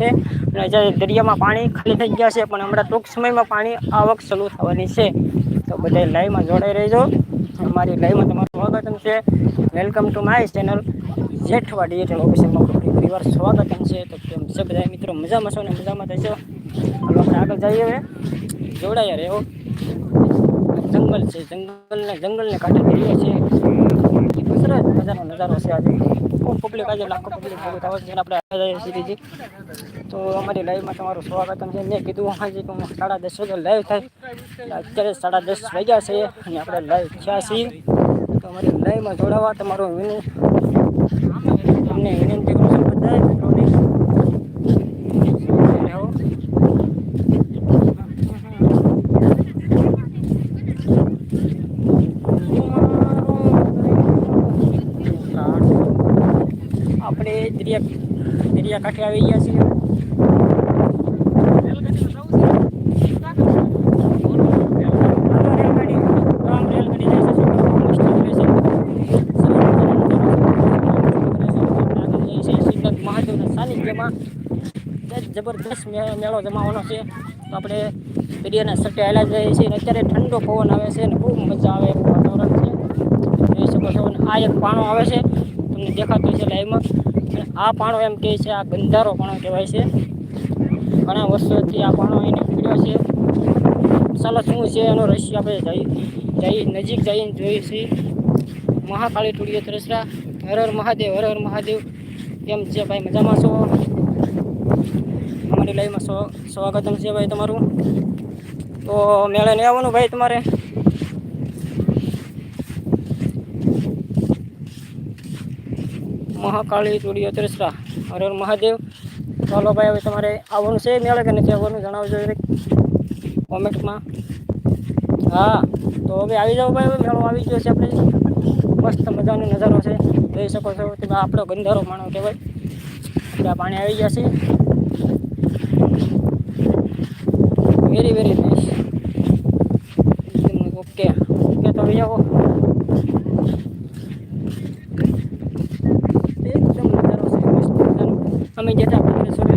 છે. અને જે દરિયામાં પાણી ખાલી થઈ ગયા છે, પણ હમણાં ટૂંક સમયમાં પાણી આવક શરૂ થવાની છે. તો બધા લાઈવમાં જોડાઈ રહેજો. અમારી લાઈવમાં તમારું સ્વાગતમ છે. Welcome to my channel Jethwa digital ઓફિસમાં પરિવાર સ્વાગતમ છે. તો કેમ છે બધા મિત્રો, મજામાં છો ને? મજામાં થશો હવે આપણે આગળ જઈએ હવે. જોડાયા રહ્યો જંગલ છે, જંગલને જંગલને કાંઠે દરિયો છે. સરસ મજાનો નજારો છે આજે. ખૂબ પબ્લિક આજે લાખો પબ્લિક ભેગું થવા છે. આપણે સીધી તો અમારી લાઈવમાં તમારું સ્વાગત છે. મેં કીધું હાજી તો સાડા દસ વાગે લાઈવ થાય. અત્યારે સાડા દસ વાગ્યા છે અને આપણે લાઈવ થયા છીએ. તો અમારી લાઈવમાં જોડાવા તમારું વિનંતી તમને વિનંતી કરું છું બધા મિત્રોને રહેવો. આપણે દરિયા દરિયા કાંઠે આવી ગયા છીએ. જબરદસ્ત મેળો જમાવાનો છે. આપણે દરિયાના સટે હાલ્યા જઈએ છીએ. અત્યારે ઠંડો પવન આવે છે અને બહુ મજા આવે એવું વાતાવરણ છે. જોઈ શકો છો. આ એક પાણો આવે છે. તમને દેખાતો છે લાઈવમાં આ પાણો એમ કહે છે, આ ગંધારો પાણો કહેવાય છે. ઘણા વર્ષોથી આ પાણો એને પીડ્યો છે. ચાલો શું છે એનો રહસ્ય આપણે જઈ જઈ, નજીક જઈને જોઈએ છીએ. મહાકાળી ટુડીઓ તરસરા હર હર મહાદેવ, હર હર મહાદેવ. કેમ છે ભાઈ, મજામાં છો? અમારી લાઈવમાં સ્વ સ્વાગતમ છે ભાઈ તમારું. તો મેળે નહીં આવવાનું ભાઈ તમારે? મહાકાળી ચૂડીઓ ત્રેસરા હર હર મહાદેવ. ચાલો ભાઈ, હવે તમારે આવવાનું છે, મેળે કે નથી આવવાનું જણાવજો કોમેન્ટમાં. હા, તો હવે આવી જાઓ ભાઈ, હવે મેળો આવી ગયો છે આપણે. મસ્ત મજાનો નજારો છે. જોઈ શકો છો તમે આપણો ગંધારો માણો કહેવાય. ત્યાં પાણી આવી ગયા છે. Very very nice okay okay તો આવી. જાઓ એકદમ નજારો છે મસ્ત મજાનો અમે જતા ભદ્રેશ્વરે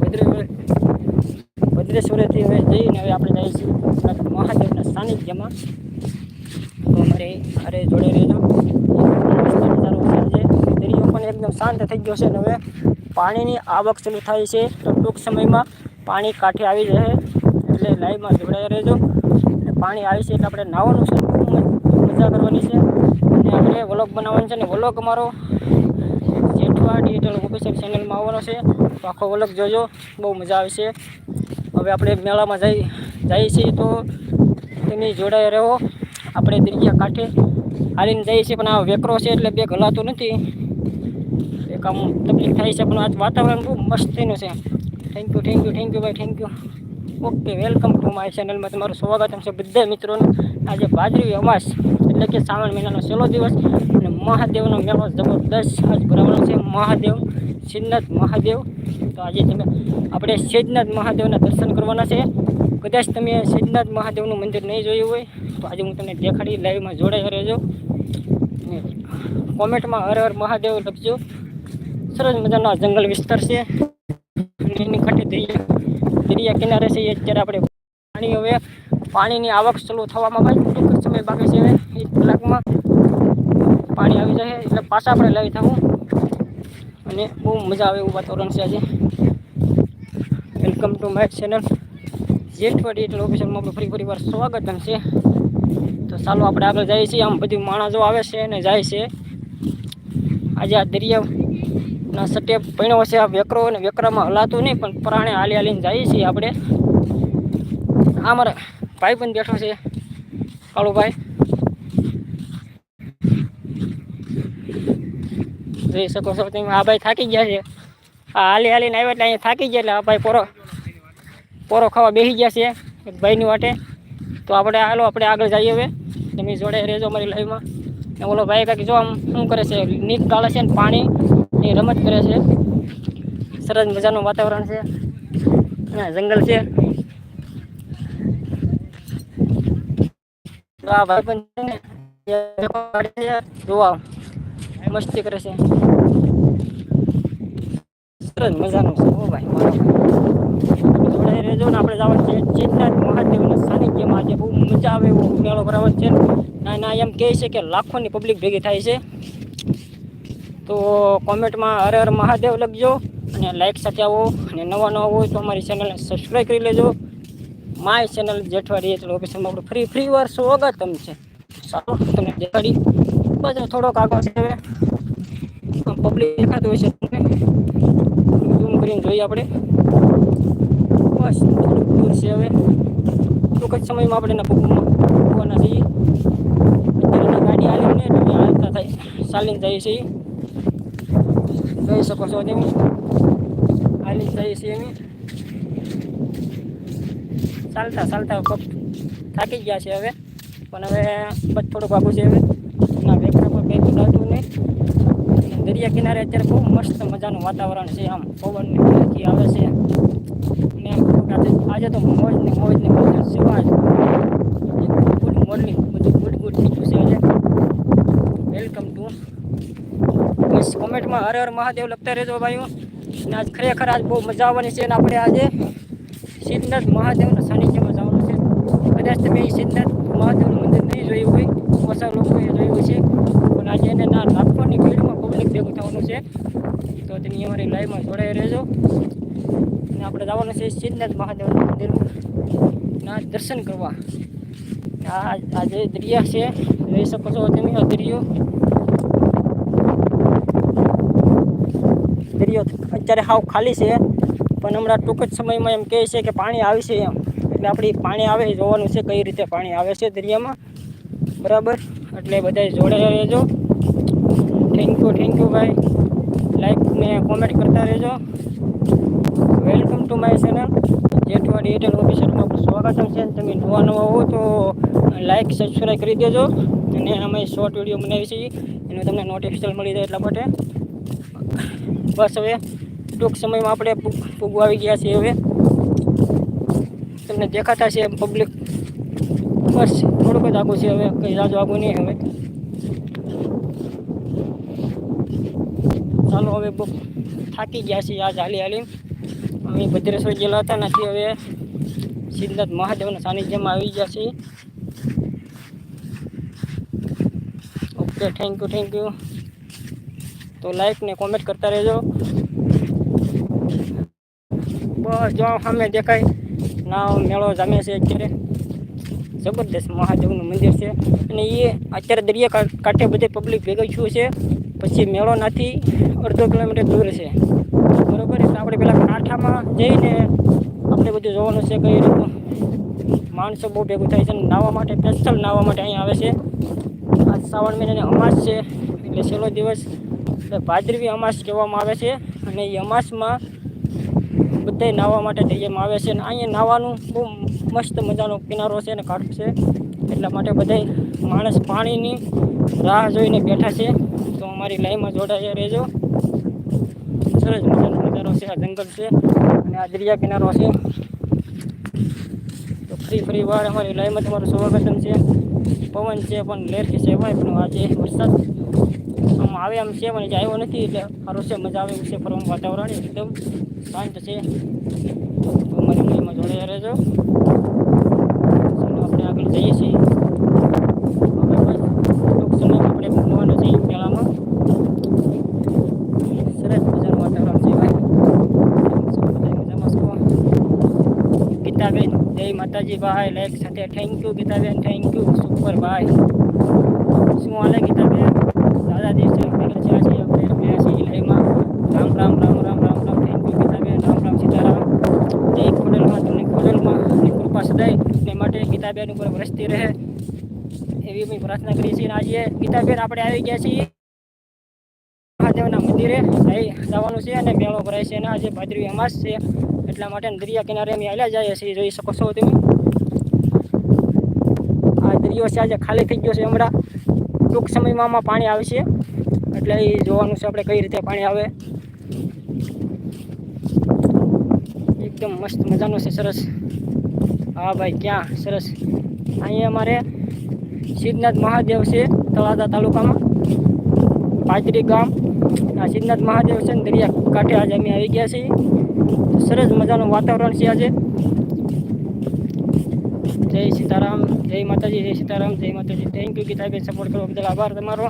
ભદ્રેશ્વરે ભદ્રેશ્વરેથી હવે જઈને હવે આપણે જઈએ છીએ શ્રીનાથ મહાદેવના સાનિધ્યમાં તો અમારે અરે જોડે રહેજો મસ્ત નજારો છે આજે દરિયો પણ એકદમ શાંત થઈ ગયો છે અને હવે પાણીની આવક શરૂ થાય છે. તો ટૂંક સમયમાં પાણી કાંઠે આવી જશે એટલે લાઈવમાં જોડાયા રહેજો. અને પાણી આવી છે એટલે આપણે નાહવાનું છે. મજા કરવાની છે. અને આપણે વ્લોગ બનાવવાનો છે. અને વ્લોગ અમારો જેઠવા ડિજિટલ ઓફિશિયલ ચેનલમાં આવવાનો છે. તો આખો વ્લોગ જોજો. બહુ મજા આવશે હવે આપણે મેળામાં જઈ, જઈએ છીએ તો તમે જોડાઈ રહો. આપણે દરિયા કાંઠે હાલીને જઈએ છીએ. પણ આ વેકરો છે એટલે બે ગલાતું નથી. એક આમ તકલીફ થાય છે, પણ આજ વાતાવરણ બહુ મસ્તીનું છે. Thank you thank you thank you ભાઈ thank you okay welcome to my ચેનલમાં તમારું સ્વાગતમ છે બધા મિત્રોનું. આજે ભાદરવી અમાસ, એટલે કે શ્રાવણ મહિનાનો છેલ્લો દિવસ અને મહાદેવનો મેળો જબરદસ્ત આજ ભરાવાનો છે. મહાદેવ, સિદ્ધનાથ મહાદેવ. તો આજે તમે, આપણે સિદ્ધનાથ મહાદેવના દર્શન કરવાના છે. કદાચ તમે સિદ્ધનાથ મહાદેવનું મંદિર નહીં જોયું હોય, તો આજે હું તમને દેખાડી લાઈવમાં જોડાઈ રહેજો. કોમેન્ટમાં હર હર મહાદેવ લખજો. સરસ મજાનો જંગલ વિસ્તાર છે. એની કાંઠે દરિયા દરિયા કિનારે છે. અત્યારે આપણે પાણી હવે પાણીની આવક ચાલુ થવામાં ભાઈ ટૂંક સમય બાકી છે એક કલાકમાં પાણી આવી જાય એટલે પાછા આપણે લાવી થવું અને બહુ મજા આવે એવું વાતાવરણ છે આજે. Welcome to my channel Jethwa એટલે ઓફિસરમાં આપણે ફરી ફરી વાર સ્વાગત છે. તો ચાલો આપણે આગળ જઈએ છીએ. આમ બધી માણસો આવે છે અને જાય છે. આજે આ દરિયાના સટે પૈણો છે આ વેકરો અને વેકરામાં હલાતું નહીં, પણ પ્રાણે હાલી હાલીને જઈએ છીએ આપણે. આ મારા ભાઈ પણ બેઠો છે, કાળુભાઈ. જોઈ શકો છો તમે, આ ભાઈ થાકી ગયા છે. આ હાલી હાલીને આવ્યા એટલે અહીંયા થાકી ગયા, એટલે આ ભાઈ પોરો પોરો ખાવા બેસી ગયા છે, ભાઈની વાટે. તો આપણે હાલો, આપણે આગળ જઈએ હવે. તમે જોડે રહેજો અમારી લાઈવમાં ને ઓલો ભાઈ કાંઈક જો આમ શું કરે છે નીક ગાળે છે ને પાણી. ની રમત કરે છે. સરસ મજાનું વાતાવરણ છે. જંગલ છે. મસ્તી કરે છે. સરસ મજાનું છે હો ભાઈ મારો આપણે જવાનું છે ચેતનાથ મહાદેવના સાનિધ્યમાં. આજે બહુ મજા આવે એવો મેળો બરાબર છે. ના ના, એમ કહે છે કે લાખોની પબ્લિક ભેગી થાય છે. તો કોમેન્ટમાં હર હર મહાદેવ લખજો અને લાઈક સાથે આવો અને નવા નવા હોય તો અમારી ચેનલને સબસ્ક્રાઈબ કરી લેજો. માય ચેનલ જેઠવાડી એટલે ઓફિસમાં આપણું ફ્રી ફ્રી વાર સ્વાગતમ છે. સારું તમને જેઠવાડી બસ થોડોક આગળ છે હવે. પબ્લિક દેખાતું હોય છે તમને. ઝૂમ કરીને જોઈએ આપણે. બસ, થોડુંક દૂર છે હવે. ટૂંક જ સમયમાં આપણે એના ભગવાનના જઈએ અત્યારે ગાડી હાલીને હાલતા થાય. ચાલીને જઈએ છીએ. જોઈ શકો છો તમે હાલીને જઈએ છીએ અમે ચાલતા ચાલતા પગ થાકી ગયા છે હવે પણ હવે બસ થોડુંક આગું છે હવે ના વેકરા પર કંઈ ઉડાતું નહીં અને દરિયા કિનારે અત્યારે બહુ મસ્ત મજાનું વાતાવરણ છે આમ પવનની ફરકી આવે છે અને આજે આજે તો મોજ ને મોજ ને મોજ સિવાય ગુડ મોર્નિંગ બધું ગુડ ગુડ થઈ ગયું છે આજે વેલકમ ટુ બસ કોમેન્ટમાં હર હર મહાદેવ લખતા રહેજો ભાઈઓ. અને આજ ખરેખર આજ બહુ મજા આવવાની છે અને આપણે આજે સિદ્ધનાથ મહાદેવના સાનિધ્યમાં જવાનું છે. કદાચ તમે સિદ્ધનાથ મહાદેવનું મંદિર નહીં જોયું હોય, ઓછા લોકોએ જોયું છે પણ આજે એને ના લાખોની ભીડમાં પબ્લિક ભેગું થવાનું છે. તો તેની અમારી લાઈવમાં જોડાઈ રહેજો. અને આપણે જવાનું છે સિદ્ધનાથ મહાદેવના મંદિરના દર્શન કરવા. આ આજે દરિયા છે, જોઈ શકો છો તમે દરિયો. દરિયો અત્યારે હાવ ખાલી છે. પણ હમણાં ટૂંક જ સમયમાં એમ કહે છે કે પાણી આવશે એમ. એટલે આપણી પાણી આવે, જોવાનું છે કઈ રીતે પાણી આવે છે દરિયામાં. બરાબર? એટલે બધાય જોડે રહેજો. થેન્ક યુ થેન્ક યુ ભાઈ. લાઈક ને કોમેન્ટ કરતા રહેજો. વેલકમ ટુ માય ચેનલ જેઠવાડી એરટેલ ઓફિસરમાં સ્વાગતમ છે. તમે નવા નવા હો તો લાઈક સબસ્ક્રાઈબ કરી દેજો. અને અમે શોર્ટ વીડિયો બનાવી છીએ એનું તમને નોટિફિકેશન મળી જાય એટલા માટે. બસ હવે ટૂંક સમયમાં આપણે પૂગવા આવી ગયા છીએ હવે. તમને દેખાતા છે પબ્લિક બસ થોડુંક જ આગું છે હવે, કંઈ જાજુ આગું નહીં હવે. ચાલો હવે બહુ થાકી ગયા છીએ આજ હાલી હાલી. અમે ભદ્રેશ્વર ગયેલા હતા નથી હવે સિદ્ધનાથ મહાદેવના સાનિધ્યમાં આવી ગયા છીએ. Okay thank you thank you તો લાઈક ને કોમેન્ટ કરતા રહેજો. બસ, જો સામે દેખાય ના મેળો જામે છે અત્યારે. જબરદસ્ત મહાદેવનું મંદિર છે. અને એ અત્યારે દરિયા કાંઠે બધે પબ્લિક ભેગા થયું છે. પછી મેળો નાથી અડધો કિલોમીટર દૂર છે. બરોબર? એટલે આપણે પેલા કાંઠામાં જઈને આપણે બધું જોવાનું છે કઈ રીતનું માણસો બહુ ભેગું થાય છે અને નાહવા માટે સ્પેશિયલ નાહવા માટે અહીંયા આવે છે. આજ શ્રાવણ મહિનાની અમાસ છે. એટલે છેલ્લો દિવસ ભાદરવી અમાસ કહેવામાં આવે છે અને એ અમાસમાં બધાય નાહવા માટે દરિયામાં આવે છે અને અહીંયા નાહવાનું બહુ મસ્ત મજાનો કિનારો છે અને કાઠ છે. એટલા માટે બધાય માણસ પાણીની રાહ જોઈને બેઠા છે. તો અમારી લાઈનમાં જોડાઈ રહેજો. સરસ મજાનો નજારો છે. આ જંગલ છે અને આ દરિયા કિનારો છે. તો ફરી ફરી વાર અમારી લાઈનમાં તમારું સ્વાગતમ છે. પવન છે પણ લેરથી છે ભાઈ પણ આજે વરસાદ આવે એમ છે જે આવ્યો નથી, એટલે સારું છે, મજા આવે છે ફરવાનું વાતાવરણ એકદમ શાંત છે. તો અમારી જોડે રહેજો. ચાલો, આપણે આગળ જઈએ છીએ. આપણે ભણવાનું છે સરસ મજાનું વાતાવરણ છે ભાઈ. મજામાં છો? ગીતાબેન જય માતાજી ભાઈ લાઈક સાથે thank you Gitaben thank you super ભાઈ. શું હાલે ગીતાબેન દાદા દિવસે આપણે રચ્યા છીએ આપણે રહ્યા છીએ લાઈવમાં રામ રામ રામ રામ રામ રામ થેન્ક યુ ગીતાબેન રામ રામ સીતારામ જય ખોડલમાં તમને ખોડલમાં ની કૃપા સદાય ને માટે ગીતાબેન ઉપર વરસતી રહે. એવી અમે પ્રાર્થના કરીએ છીએ. આજે ગીતાબેન આપણે આવી ગયા છીએ મહાદેવના મંદિરે. અહીં જવાનું છે અને મેળો ભરાય છે. અને આજે ભાદરવી અમાસ છે. એટલા માટે દરિયા કિનારે અમે હાલ્યા જઈએ છીએ. જોઈ શકો છો તમે. આ દરિયો છે, આજે ખાલી થઈ ગયો છે હમણાં. ટૂંક સમયમાં પાણી આવશે. એટલે એ જોવાનું છે આપણે કઈ રીતે પાણી આવે. એકદમ મસ્ત મજાનું છે, સરસ. હા ભાઈ, ક્યાં? સરસ. અહીંયા અમારે સિદ્ધનાથ મહાદેવ છે તળાજા તાલુકામાં. પાદરી ગામ. આ સિદ્ધનાથ મહાદેવ છે ને દરિયા કાંઠે આજે અમે આવી ગયા છીએ. સરસ મજાનું વાતાવરણ છે આજે. જય સીતારામ, જય માતાજી, જય સીતારામ, જય માતાજી. થેન્ક યુ ગીતાબેન સપોર્ટ કરવા બદલ આભાર તમારો.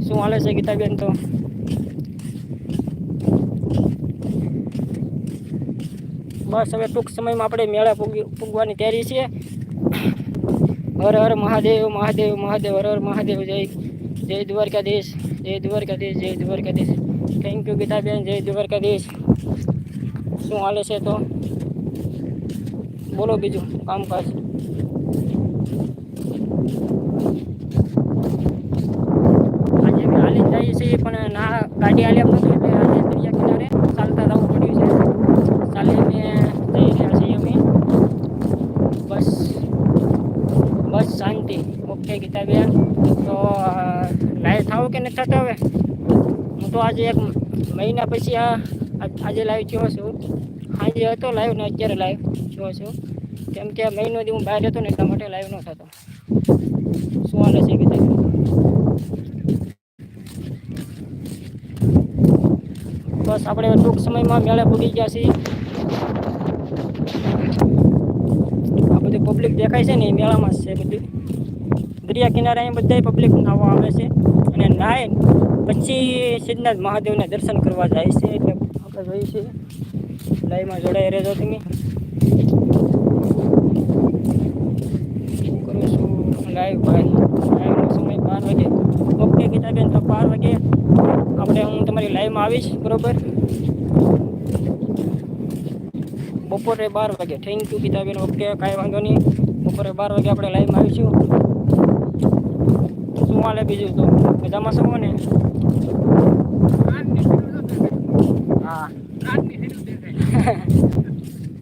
શું હાલે છે ગીતાબેન તો? બસ હવે ટૂંક સમયમાં આપણે મેળા પૂગી પૂગવાની તૈયારી છે. હર હર મહાદેવ મહાદેવ મહાદેવ, હર હર મહાદેવ, જય જય દ્વારકાધીશ જય દ્વારકાધીશ જય દ્વારકાધીશ. થેન્ક યુ ગીતાબેન, જય દ્વારકાધીશ. શું હાલે છે તો? બોલો બીજું, કામકાજ. આજે હાલી જઈએ છીએ, પણ ના, ગાડી હાલી એમ નથી એટલે આજે દરિયા કિનારે ચાલતા જવું પડ્યું છે ચાલીને જઈ રહ્યા છીએ અમે બસ બસ શાંતિ ઓકે ગીતાબેન તો લાઈવ થતો હવે. હું તો આજે એક મહિના પછી આ આજ- લાઈવ થયો છું. આજે હતો લાઈવ ને અત્યારે લાઈવ થયો છું. કેમ કે મહિનો હું બહાર હતો ને એટલા માટે લાઈવ ન થતો. શું હાલે છે ગીતાબેન બસ આપણે ટૂંક સમયમાં મેળે પૂરી ગયા છીએ. આ બધું પબ્લિક દેખાય છે ને એ મેળામાં છે બધું. દરિયા કિનારે અહીં બધા પબ્લિક નાવા આવે છે. અને નાય. પછી સિદ્ધનાથ મહાદેવના દર્શન કરવા જાય છે એટલે આપણે જોઈએ છીએ. લાઈવમાં જોડાઈ રહેજો તમે. કરું છું? લાઈવ ભાઈ. લાઈવનો સમય બાર વાગે. ઓકે ગીતાબેન તો બાર વાગે આપણે હું તમારી લાઈવમાં આવીશ, બરોબર? બપોરે બાર વાગે. થેન્ક યુ ગીતાબેન ઓકે, કાંઈ વાંધો નહીં. બપોરે બાર વાગે આપણે લાઈવમાં આવીશું. શું હાલે બીજું તો? મજામાં છો ને હા.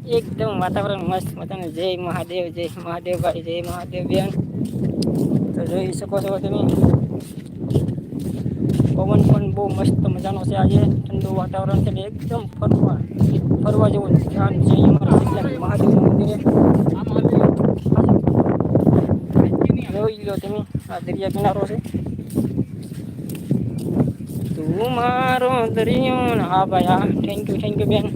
એકદમ વાતાવરણ મસ્ત મજાનું. જય મહાદેવ જય મહાદેવ ભાઈ, જય મહાદેવ બેન. તો જોઈ શકો છો તમે. પવન પણ બહુ મસ્ત મજાનો છે આજે. ઠંડુ વાતાવરણ છે ને એકદમ ફરવા ફરવા જેવું ધ્યાન છે અમારા મંદિરે. જોઈ લો તમે, આ દરિયા કિનારો છે. તું મારો દરિયો ને હા ભાઈ હા થેન્ક યુ થેન્ક યુ બેન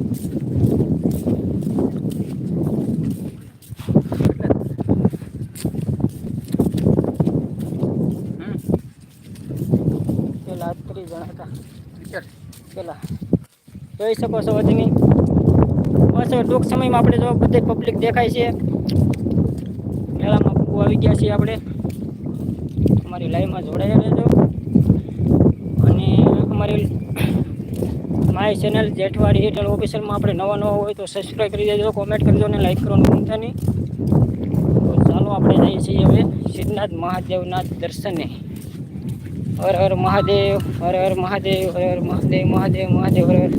પેલા ત્રીસ જણા હતા પેલા જોઈ શકો છો તમે બસ હવે ટૂંક સમયમાં આપણે જો બધે પબ્લિક દેખાય છે મેળામાં આવી ગયા છીએ આપણે અમારી લાઈવમાં જોડાયા રહેજો અમારી માય ચેનલ જેઠવાડી હેઠળ ઓફિસરમાં આપણે નવા નવા હોય તો સબસ્ક્રાઈબ કરી દેજો કોમેન્ટ કરજો અને લાઈક કરવાનું ભૂલતા નહીં. તો ચાલો આપણે જઈએ છીએ હવે સિદ્ધનાથ મહાદેવના દર્શને. હર હર મહાદેવ, હર હર મહાદેવ, હર હર મહાદેવ મહાદેવ મહાદેવ, હર હર.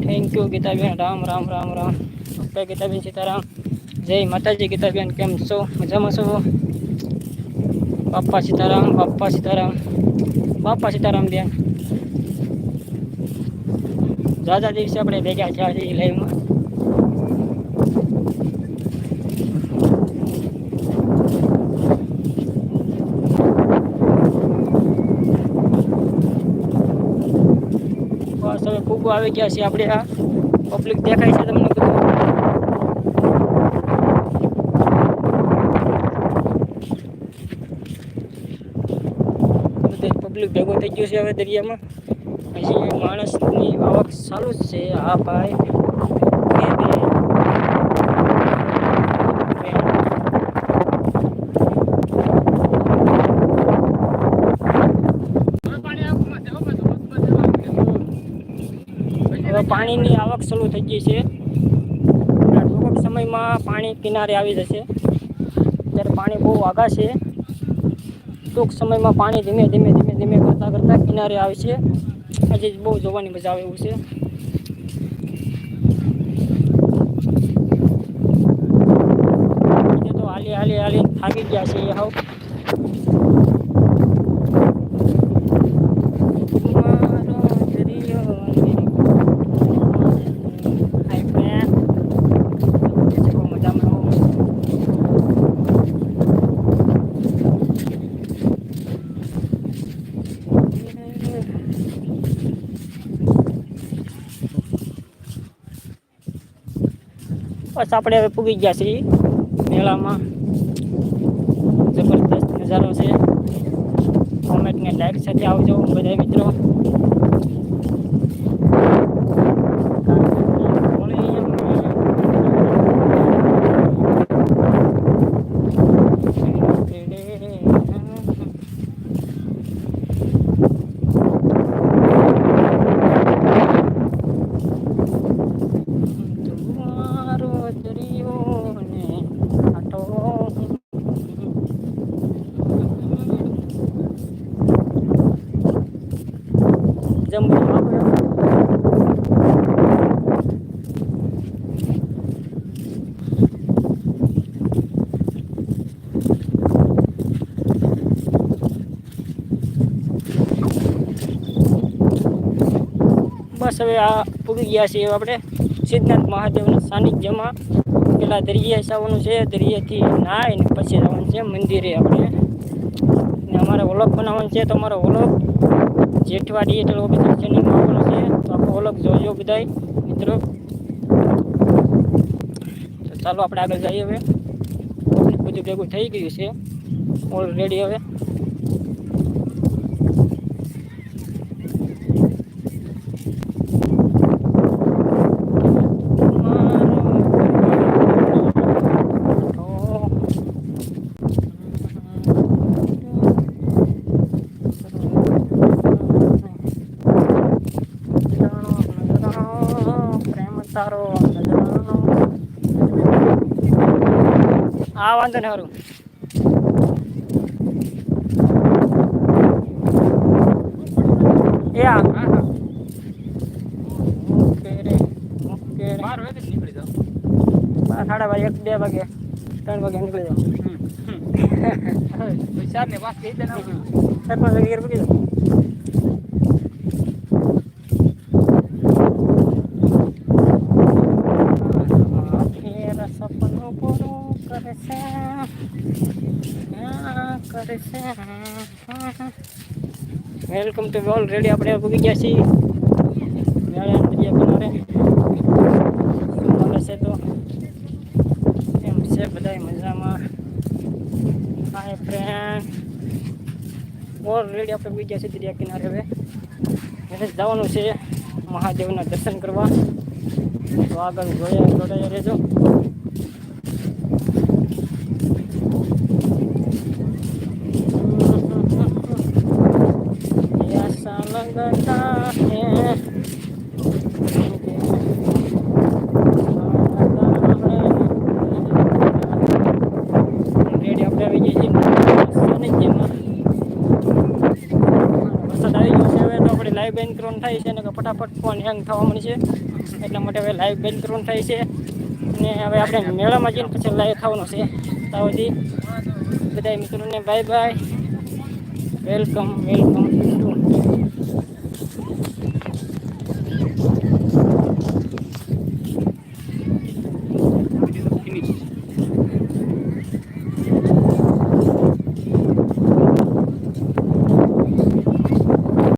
Thank you Gitaben. Ram Ram Ram Ram. Okay Gitaben Sitaram. જય માતાજી ગીતાબેન, કેમ છો? મજામાં છો? બાપા સીતારામ બાપા સીતારામ. બાપા સીતારામ બેન. દાદા દિવસે આપણે ભેગા થયા છીએ લાઈવમાં બસ, હવે ફૂગો આવી ગયા છે આપણે આ. પબ્લિક દેખાય છે તમને પબ્લિક ભેગો થઈ ગયો છે હવે દરિયામાં. માણસની આવક ચાલુ જ છે. હા ભાઈ પાણીની આવક શરૂ થઈ ગઈ છે. ટૂંક સમયમાં પાણી કિનારે આવી જશે. ત્યારે પાણી બહુ આગા છે. ટૂંક સમયમાં પાણી ધીમે ધીમે ધીમે ધીમે કરતાં કરતાં કિનારે આવે છે. આજે બહુ જોવાની મજા આવે એવું છે. તો હાલી હાલી હાલી થાકી ગયા છે એ હાવ મારો દરિયો ને હાય ફ્રેન્ડ કેસે હો મજામાં હો બસ આપણે હવે પૂગી ગયા છીએ મેળામાં. જબરદસ્ત નજારો છે. કોમેન્ટ ને લાઈક સાથે આવજો, બધા મિત્રો તમારો દરિયો ને આટો જંબુ આપણે બસ હવે આ પૂગી ગયા છીએ આપણે સિદ્ધાર્થ મહાદેવના સાનિધ્યમાં પેલા દરિયા જવાનું છે દરિયાથી નાહીને પછી જવાનું છે મંદિરે આપણે. ને અમારે ઓળખ બનાવવાનું છે તો અમારો ઓળખ જેઠવાડી એટલે ઓફિસર ચેનલમાં આવવાનો છે, તો આપણે ઓળખ જોજો બધા મિત્રો. તો ચાલો આપણે આગળ જઈએ હવે. બધું ભેગું થઈ ગયું છે. ઓલરેડી હવે. આ વાંધો ને સારું યા ઓકે રે ઓકે રે બાર વાગે જ નીકળી જાવ બાર સાડા બાર એક બે વાગે ત્રણ વાગે નીકળી જાઓ પછી ચાર ને પાંચ કહી દે ને ચાર પાંચ વાગે ઘેર પૂકી જાઓ ઘેર સપનું પૂરું કરે છે ક્યાં કરે છે વેલકમ ટુ ઓલરેડી આપણે પૂકી ગયા છીએ. મેળા છે તો એમ છે બધાય મજામાં. હાય ફ્રેન્ડ ઓલરેડી આપણે પૂકી ગયા છીએ દરિયા કિનારે હવે. એટલે જવાનું છે. મહાદેવના દર્શન કરવા. તો આગળ જોયા જોડાયા રહેજો. રેડી આપણે આવી જઈએ સાનિધ્યમાં વરસાદ આવી છે હવે તો આપણે લાઈવ બેન ક્રોન થાય છે ને કે ફટાફટ ફોન હેંગ થવા છે. એટલા માટે હવે લાઈવ બેન ક્રોન થાય છે. અને હવે આપણે મેળામાં જઈને પછી લાઈવ થવાનું છે. ત્યાં સુધી બધા મિત્રોને બાય બાય વેલકમ વેલકમ